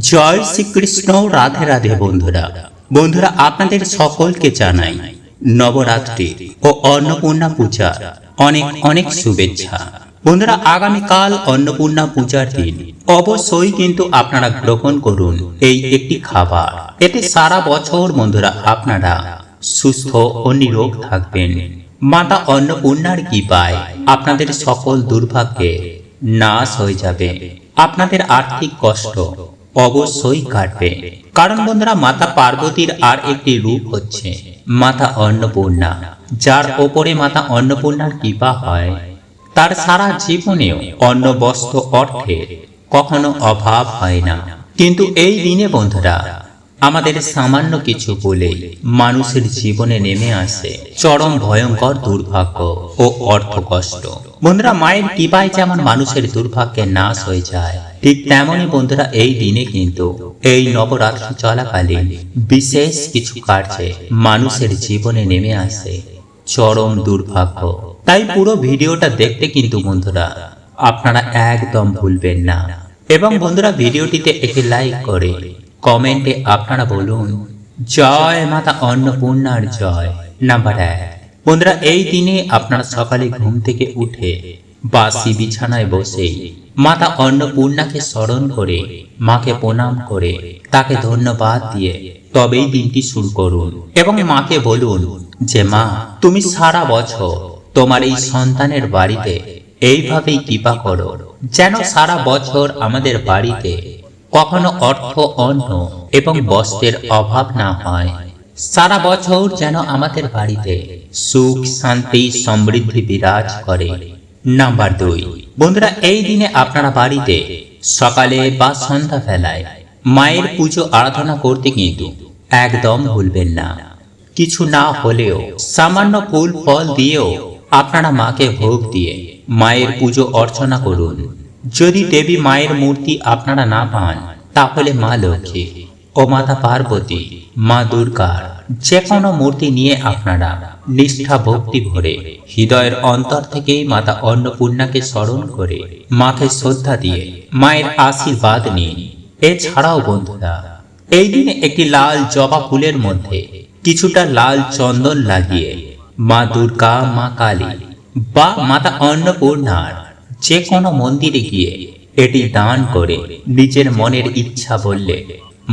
জয় শ্রীকৃষ্ণ, রাধে রাধে বন্ধুরা। বন্ধুরা, আপনাদের সকলকে জানাই নবরাত্রি ও অন্নপূর্ণা পূজা। অনেক অনেক শুভেচ্ছা। বন্ধুরা, আগামীকাল অন্নপূর্ণা পূজার দিন। অবশ্যই কিন্তু আপনারা গ্রহণ করুন এই একটি খাবার। এতে সারা বছর বন্ধুরা আপনারা সুস্থ ও নিরোগ থাকবেন। মাতা অন্নপূর্ণার কি পায় আপনাদের সকল দুর্ভাগ্যে নাশ হয়ে যাবে। আপনাদের আর্থিক কষ্ট অবশ্যই কাটবে। কারণ বন্ধুরা, মাতা পার্বতীর আর একটি রূপ হচ্ছে মাতা অন্নপূর্ণা, যার ওপরে মাতা অন্নপূর্ণার কৃপা হয়। তার সারা জীবনেও অন্ন বস্ত্র অর্থে কখনো অভাব হয় না। কিন্তু এই দিনে বন্ধুরা, আমাদের সামান্য কিছু বলে মানুষের জীবনে নেমে আসে চরম ভয়ঙ্কর দুর্ভাগ্য ও অর্থ কষ্ট বন্ধুরা, মায়ের কৃপায় যেমন মানুষের দুর্ভাগ্যের নাশ হয়ে যায় ঠিক তেমনই বন্ধুরা, এই দিনে কিন্তু এই নবরাত্রি চলাকালীন বিশেষ কিছু কার্যে মানুষের জীবনে নেমে আসে চরম দুর্ভাগ্য। তাই পুরো ভিডিওটা দেখতে কিন্তু বন্ধুরা, আপনারা একদম ভুলবেন না। এবং বন্ধুরা, ভিডিওটিতে একটি লাইক করে কমেন্টে আপনারা বলুন, জয় মাতা অন্নপূর্ণার জয় নাম্বার এক। বন্ধুরা, এই দিনে আপনারা সকালে ঘুম থেকে উঠে বাসি বিছানায় বসে মাতা অন্নপূর্ণাকে স্মরণ করে, মাকে প্রণাম করে, তাকে ধন্যবাদ দিয়ে তবেই দিনটি শুরু করুন। এবং মাকে বলুন যে, মা, তুমি সারা বছর তোমার এই সন্তানের বাড়িতে এইভাবেই কৃপা করো, যেন সারা বছর আমাদের বাড়িতে কখনো অর্থ, অন্ন এবং বস্ত্রের অভাব না হয়। সারা বছর যেন আমাদের বাড়িতে সুখ, শান্তি, সমৃদ্ধি বিরাজ করে। নাম্বার দুই। বন্ধুরা, এই দিনে আপনারা বাড়িতে সকালে বা সন্ধ্যা ফেলায় মায়ের পুজো, আরাধনা করতে কিন্তু একদম ভুলবেন না। কিছু না হলেও সামান্য ফুল, ফল দিয়েও আপনারা মাকে ভোগ দিয়ে মায়ের পুজো অর্চনা করুন। যদি দেবী মায়ের মূর্তি আপনারা না পান, তাহলে মা লক্ষ্মী ও মাতা পার্বতী, মা দুর্গার যে কোনো মূর্তি নিয়ে আপনারা নিষ্ঠা ভক্তি ভরে, হৃদয়ের অন্তর থেকেই মাতা অন্নপূর্ণাকে স্মরণ করে, মাকে শ্রদ্ধা দিয়ে, মায়ের আশীর্বাদ নিন। এছাড়াও বন্ধুরা, এই দিনে একটি লাল জবা ফুলের মধ্যে কিছুটা লাল চন্দন লাগিয়ে মা দুর্গা, মা কালী বা মাতা অন্নপূর্ণার যে কোনো মন্দিরে গিয়ে এটি দান করে নিজের মনের ইচ্ছা বললে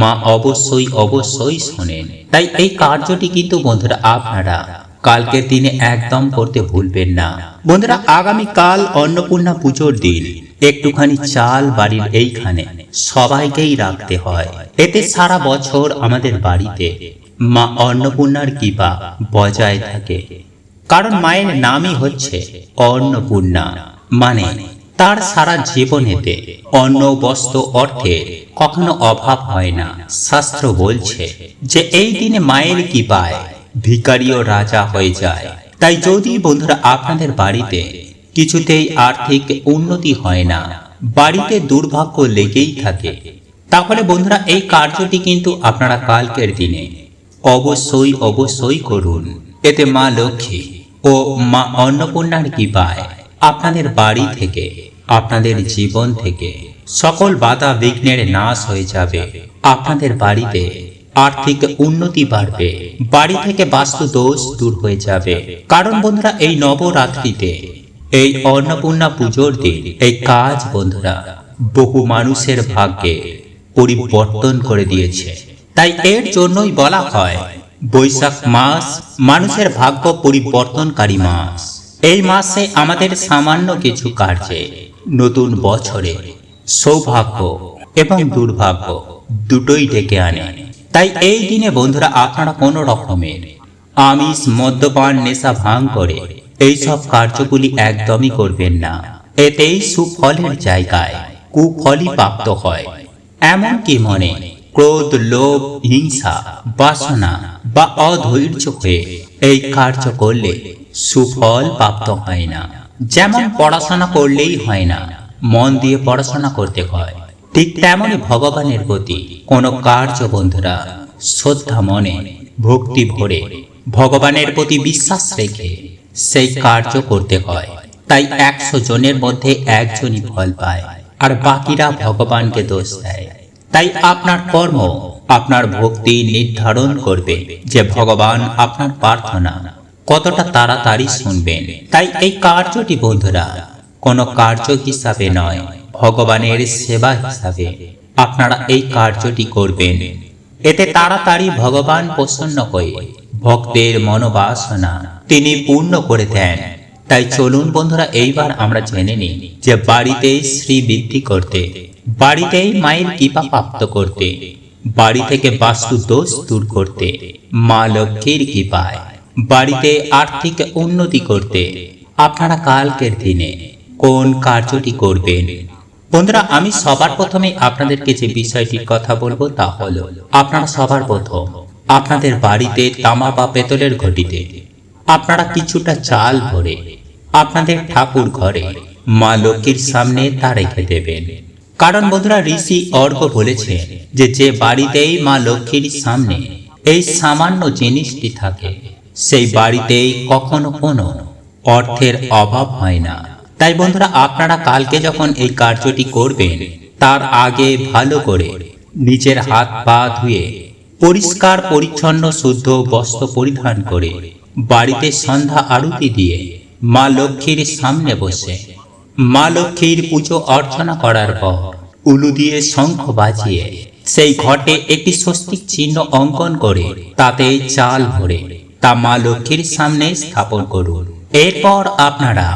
মা অবশ্যই অবশ্যই শোনেন। তাই এই কার্যটি কিন্তু বন্ধুরা আপনারা কালকের দিনে একদম করতে ভুলবেন না। বন্ধুরা আগামী কাল অন্নপূর্ণা পুজোর দিন। একটুখানি চাল বাড়ির এইখানে সবাইকেই রাখতে হয়। এতে সারা বছর আমাদের বাড়িতে মা অন্নপূর্ণার কৃপা বজায় থাকে। কারণ মায়ের নামই হচ্ছে অন্নপূর্ণা। মানে তার সারা জীবনেতে অন্ন বস্ত্র অর্থে কখনো অভাব হয় না। শাস্ত্র বলছে যে, এই দিনে মায়ের কি পায় ভিকারিও রাজা হয়ে যায়। তাই যদি বন্ধুরা আপনাদের বাড়িতে কিছুতেই আর্থিক উন্নতি হয় না, বাড়িতে দুর্ভাগ্য লেগেই থাকে, তাহলে বন্ধুরা এই কার্যটি কিন্তু আপনারা কালকের দিনে অবশ্যই অবশ্যই করুন। এতে মা লক্ষ্মী ও মা অন্নপূর্ণার কি পায় আপনাদের বাড়ি থেকে, আপনাদের জীবন থেকে সকল বাধা বিঘ্নের নাশ হয়ে যাবে। আপনাদের বাড়িতে আর্থিক উন্নতি বাড়বে, বাড়ি থেকে বাস্তু দোষ দূর হয়ে যাবে। কারণ বন্ধুরা, এই নবরাত্রিতে, এই অন্নপূর্ণা পুজোর দিন, এই কাজ বন্ধুরা, বহু মানুষের ভাগ্যে পরিবর্তন করে দিয়েছে। তাই এর জন্যই বলা হয়, বৈশাখ মাস মানুষের ভাগ্য পরিবর্তনকারী মাস। এই মাসে আমাদের সামান্য কিছু কার্যে, নতুন বছরে সৌভাগ্য এবং দুর্ভাগ্য দুটোই ডেকে আনে। তাই এই দিনে বন্ধুরা আপনারা কোনো রকমের আমিষ, মদ্যপান, নেশা ভাঙ করে এইসব কার্যগুলি একদমই করবেন না। এতেই সুফলের জায়গায় কুফলই প্রাপ্ত হয়। এমন কি মনে ক্রোধ, লোভ, হিংসা, বাসনা বা অধৈর্য হয়ে এই কার্য করলে সুফল প্রাপ্ত হয় না। যেমন পড়াশোনা করলেই হয় না, মন দিয়ে পড়াশোনা করতে হয়। ঠিক তেমনই ভগবানের প্রতি কোনো কার্য বন্ধুরা শ্রদ্ধা মনে, ভক্তি ভরে ভগবানের প্রতি বিশ্বাস রেখে সেই কার্য করতে হয়। তাই একশো জনের মধ্যে একজনই ফল পায় আর বাকিরা ভগবানকে দোষ দেয়। তাই আপনার কর্ম, আপনার ভক্তি নির্ধারণ করবে যে ভগবান আপনার প্রার্থনা। কতটা তাড়াতাড়ি শুনবেন। তাই এই কার্যটি বন্ধুরা কোনো কার্য হিসাবে নয়। ভগবানের সেবা হিসাবে আপনারা এই কার্যটি করবেন। এতে তাড়াতাড়ি ভগবান প্রসন্ন হয়ে ভক্তের মনোবাসনা তিনি পূর্ণ করে দেন। তাই চলুন বন্ধুরা, এইবার আমরা জেনে নিই যে বাড়িতে শ্রী বৃদ্ধি করতে, বাড়িতেই মায়ের কৃপা প্রাপ্ত করতে, বাড়ি থেকে বাস্তু দোষ দূর করতে, মা লক্ষ্মীর কৃপায়, বাড়িতে আর্থিক উন্নতি করতে, আপনারা কালকের দিনে কোন কার্যটি করবেন? বন্ধুরা, আমি সবার প্রথমে আপনাদেরকে যে বিষয়টির কথা বলব তা হলো, আপনারা সবার প্রথম আপনাদের বাড়িতে তামা বা পেতলের ঘটিতে, আপনারা কিছুটা চাল ভরে আপনাদের ঠাকুর ঘরে মা লক্ষ্মীর সামনে তা রেখে দেবেন। কারণ বন্ধুরা, ঋষি অর্ঘ বলেছে যে যে বাড়িতেই মা লক্ষ্মীর সামনে এই সামান্য জিনিসটি থাকে, সেই বাড়িতেই কখনো কোনো অর্থের অভাব হয় না। তাই বন্ধুরা, আপনারা কালকে যখন এই কার্যটি করবেন, তার আগে ভালো করে নিজের হাত পা ধুয়ে পরিষ্কার, পরিচ্ছন্ন, শুদ্ধ বস্ত্র পরিধান করে বাড়িতে সন্ধ্যা আরতি দিয়ে মা লক্ষ্মীর সামনে বসে মা লক্ষ্মীর পুজো অর্চনা করার পর উলু দিয়ে শঙ্খ বাজিয়ে সেই ঘটে একটি স্বস্তিক চিহ্ন অঙ্কন করে তাতে চাল ভরে তা মা লক্ষ্মীর সামনে স্থাপন করুন। এরপর আপনারা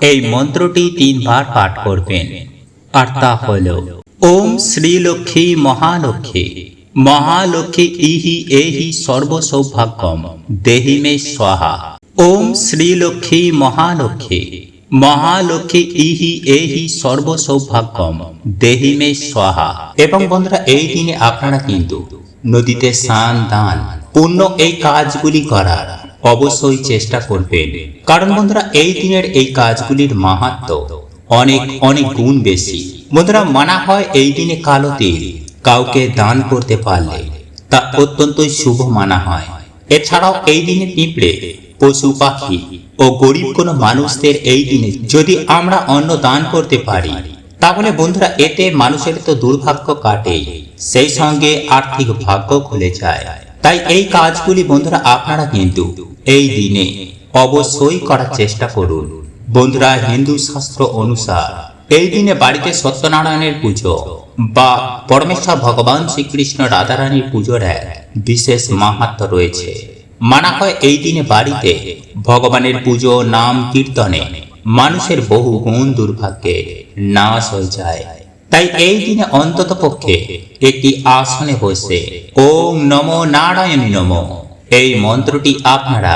এই মন্ত্রটি তিনবার পাঠ করবেন। আর তা হল, ওম শ্রীলক্ষ্মী মহালক্ষ্মী মহালক্ষ্মী ইহি এহি সর্বসৌভাগ্যম, দেহি মে স্বাহা। ওম শ্রীলক্ষ্মী মহালক্ষ্মী মহালক্ষ্মী ইহি এহি সর্বসৌভাগ্যম, দেহি মে স্বাহা। এবং বন্ধুরা, এই দিনে আপনারা কিন্তু নদীতে স্নান, দান, পুণ্য এই কাজগুলি করার অবশ্যই চেষ্টা করবেন। কারণ বন্ধুরা, এই দিনের এই কাজগুলির মাহাত্ম অনেক অনেক গুণ বেশি। বন্ধুরা, মানা হয় এই দিনে কালো তিল। কাউকে দান করতে পারলে তা অত্যন্তই শুভ মানা হয়। এছাড়াও এই দিনে পিঁপড়ে, পশু পাখি ও গরিব কোনো মানুষদের এই দিনে যদি আমরা অন্ন দান করতে পারি, তাহলে বন্ধুরা, এতে মানুষের তো দুর্ভাগ্য কাটে সেই সঙ্গে আর্থিক ভাগ্য খুলে যায়। তাই এই কাজগুলি বন্ধুরা আপনারা কিন্তু এই দিনে অবশ্যই করার চেষ্টা করুন। বন্ধুরা হিন্দু শাস্ত্র অনুসার এই দিনে বাড়িতে সত্যনারায়ণের পুজো বা পরমেশ্বর ভগবান শ্রীকৃষ্ণ রাধারানীর পুজোর এক বিশেষ মাহাত্ম রয়েছে। মানা হয় এই দিনে বাড়িতে ভগবানের পুজো, নাম, কীর্তনে মানুষের বহু গুণ দুর্ভাগ্যে নাশ হয়ে যায়। তাই এই দিনে অন্তত পক্ষে একটি আসনে বসে ওম নমো নারায়ণ নম। এই মন্ত্রটি আপনারা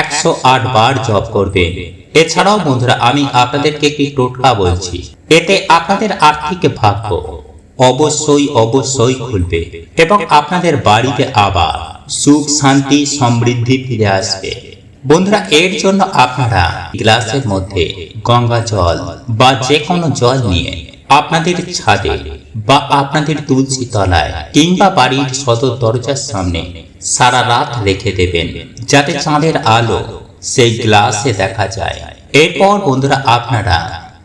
একশো আট বার জপ করবেন। এছাড়াও বন্ধুরা, আমি আপনাদেরকে একটি টোটকা বলছি, এতে আপনাদের আর্থিক ভাগ্য অবশ্যই অবশ্যই খুলবে এবং আপনাদের বাড়িতে আবার সুখ, শান্তি, সমৃদ্ধি ফিরে আসবে। বন্ধুরা, এর জন্য আপনারা গ্লাসের মধ্যে গঙ্গা জল বা যে কোনো জল নিয়ে আপনাদের ছাদে বা আপনাদের তুলসী তলায় কিংবা বাড়ির সদর দরজার সামনে সারা রাত রেখে দেবেন, যাতে চাঁদের আলো সেই গ্লাসে দেখা যায়। এরপর বন্ধুরা, আপনারা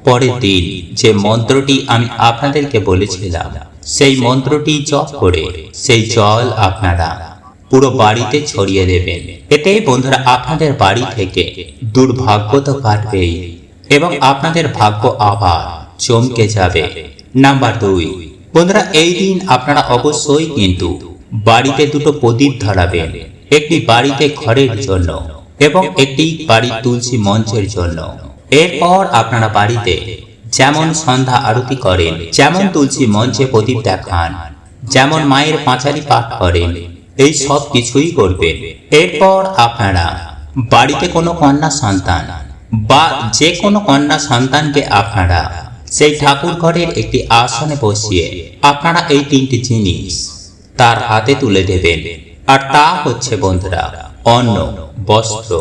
পরের দিন যে মন্ত্রটি আমি আপনাদেরকে বলেছিলাম, সেই মন্ত্রটি জপ করে সেই জল আপনারা পুরো বাড়িতে ছড়িয়ে দেবেন। এতে বন্ধুরা, আপনাদের বাড়ি থেকে দুর্ভাগ্য তো কাটবেই এবং আপনাদের ভাগ্য আবার চমকে যাবে। নাম্বার দুই। বন্ধুরা, এই দিন আপনারা অবশ্যই কিন্তু বাড়িতে দুটো প্রদীপ ধরাবেন। একটি বাড়িতে ঘরের জন্য এবং একটি বাড়ির তুলসী মঞ্চের জন্য। এরপর আপনারা বাড়িতে যেমন সন্ধ্যা আরতি করেন, যেমন তুলসী মঞ্চে প্রদীপ দেখান, যেমন মায়ের পাঁচালি পাঠ করেন, এই সব কিছুই করবেন। এরপর আপনারা বাড়িতে কোনো কন্যা সন্তান বা যে কোনো কন্যা সন্তানকে আপনারা সেই ঠাকুর ঘরের একটি আসনে বসিয়ে আপনারা এই তিনটি জিনিস তার হাতে তুলে দেবেন। আর তা হচ্ছে বন্ধুরা, অন্ন, বস্ত্র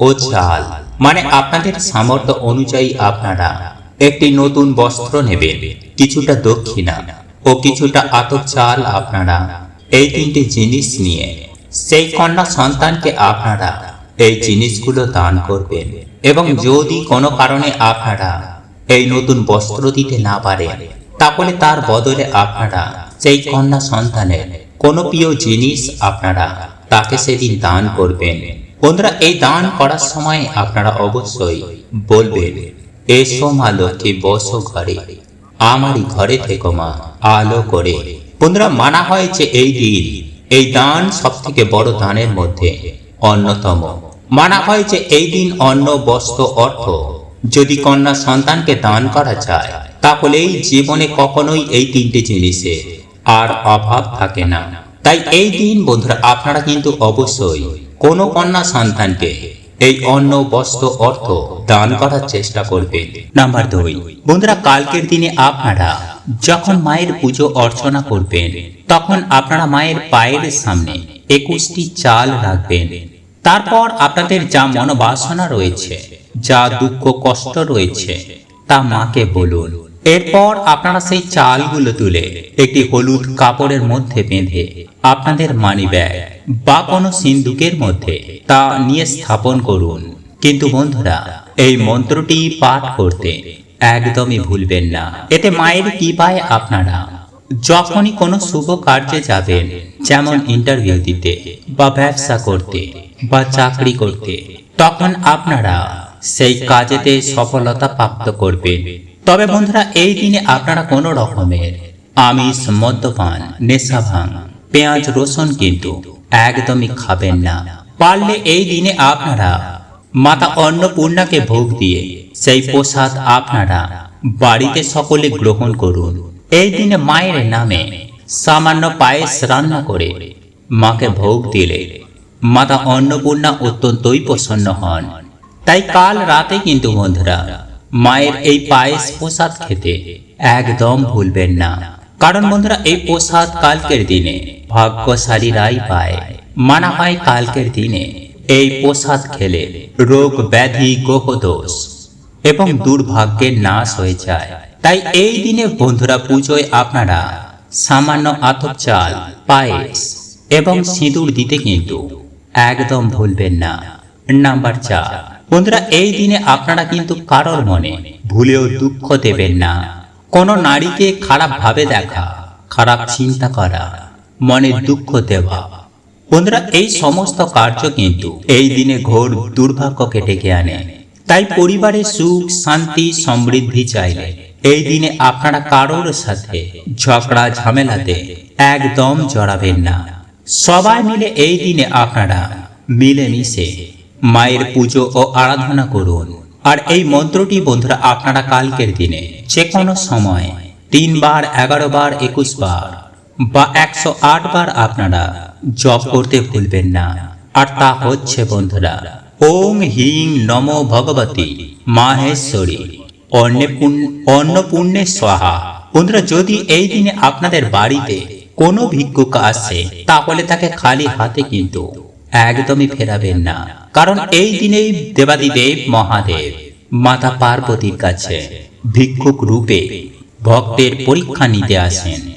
ও চাল মানে আপনাদের সামর্থ্য অনুযায়ী আপনারা একটি নতুন বস্ত্র নেবেন, কিছুটা দক্ষিণা ও কিছুটা আতপ চাল আপনারা এই তিনটি জিনিস নিয়ে সেই কন্যা সন্তানকে আপনারা এই জিনিসগুলো দান করবেন। এবং যদি কোনো কারণে আপনারা এই নতুন বস্ত্র দিতে না পারে। তাহলে তার বদলে আপনারা, সেই কন্যা সন্তানের কোনো প্রিয় জিনিস আপনারা, তাকে সেদিন দান করবেন। বন্ধুরা, এই দান করার সময় আপনারা অবশ্যই বলবেন, এসো মা লক্ষ্মী, বসো ঘরে। আমারই ঘরে থেকো মা, আলো করে। বন্ধুরা, মানা হয় যে এই দিন, এই দান সব থেকে বড় দানের মধ্যে অন্যতম। মানা হয় যে এই দিন অন্ন, বস্ত্র, অর্থ যদি কন্যা সন্তানকে দান করা যায়, তাহলে এই জীবনে কখনোই এই তিনটে জিনিসে আর অভাব থাকে না। তাই এই দিন বন্ধুরা, আপনারা কিন্তু অবশ্যই কোনো কন্যা সন্তানকে এই অন্ন, বস্ত্র, অর্থ দান করার চেষ্টা করবেন। নাম্বার দুই, বন্ধুরা, কালকের দিনে আপনারা যখন মায়ের পুজো অর্চনা করবেন, তখন আপনারা মায়ের পায়ের সামনে একুশটি চাল রাখবেন। তারপর আপনাদের যা মনোবাসনা রয়েছে যা দুঃখ, কষ্ট রয়েছে, তা মাকে বলুন। এরপর আপনারা সেই চালগুলো তুলে একটি হলুদ কাপড়ের মধ্যে বেঁধে আপনাদের মানি ব্যাগ বা কোনো সিন্ধুকের মধ্যে তা নিয়ে স্থাপন করুন। কিন্তু বন্ধুরা, এই মন্ত্রটি পাঠ করতে একদমই ভুলবেন না। এতে মায়ের কি পায় আপনারা যখনই কোনো শুভ কার্যে যাবেন, যেমন ইন্টারভিউ দিতে বা ব্যবসা করতে বা চাকরি করতে, তখন আপনারা সেই কাজেতে সফলতা প্রাপ্ত করবেন তবে বন্ধুরা, এই দিনে আপনারা কোনো রকমের আমিষ, মদ্যপান নেশা ভাঙ পেঁয়াজ, রসুন কিন্তু একদমই খাবেন না। পারলে এই দিনে আপনারা মাতা অন্নপূর্ণাকে ভোগ দিয়ে সেই প্রসাদ আপনারা বাড়িতে সকলে গ্রহণ করুন। এই দিনে মায়ের নামে সামান্য পায়েস রান্না করে মাকে ভোগ দিলে মাতা অন্নপূর্ণা অত্যন্তই প্রসন্ন হন। তাই কাল রাতে কিন্তু বন্ধুরা, মায়ের এই পায়েস প্রসাদ খেতে একদম ভুলবেন না। কারণ বন্ধুরা, এই প্রসাদ কালকের দিনে ভাগ্যশালীরাই পায়। মানা হয় কালকের দিনে এই প্রসাদ খেলে রোগ ব্যাধি গ্রহদোষ এবং দুর্ভাগ্যের নাশ হয়ে যায়। তাই এই দিনে বন্ধুরা পুজোয় আপনারা সামান্য আতপ চাল, পায়েস এবং সিঁদুর দিতে কিন্তু একদম ভুলবেন না। নাম্বার চার বন্ধুরা, এই দিনে আপনারা কিন্তু কারোর মনে ভুলেও দুঃখ দেবেন না। কোনো নারীকে খারাপ ভাবে দেখা, খারাপ চিন্তা করা মনে দুঃখ দেওয়া। বন্ধুরা, এই সমস্ত কার্য কিন্তু এই দিনে ঘোর দুর্ভাগ্যকে ডেকে আনে। তাই পরিবারে সুখ, শান্তি, সমৃদ্ধি চাইলে এই দিনে আপনারা কারোর সাথে ঝগড়া, ঝামেলাতে একদম জড়াবেন না। সবাই মিলে এই দিনে আপনারা মিলেমিশে মায়ের পুজো ও আরাধনা করুন। আর এই মন্ত্রটি বন্ধুরা আপনারা কালকের দিনে যে কোনো সময় তিনবার এগারো বার একুশ বার বা একশো আট বার আপনারা জপ করতে ভুলবেন না। আর তা হচ্ছে বন্ধুরা, ওম হিং নম ভগবতী মাহেশ্বরী। অন্নপূর্ণে স্বাহা। বন্ধুরা, যদি এই দিনে আপনাদের বাড়িতে কোনো ভিক্ষুক আসে, তাহলে তাকে খালি হাতে কিন্তু একদমই ফেরাবেন না। কারণ এই দিনেই দেবাদিদেব মহাদেব, মাতা পার্বতীর কাছে ভিক্ষুক রূপে ভক্তের পরীক্ষা নিতে আসেন।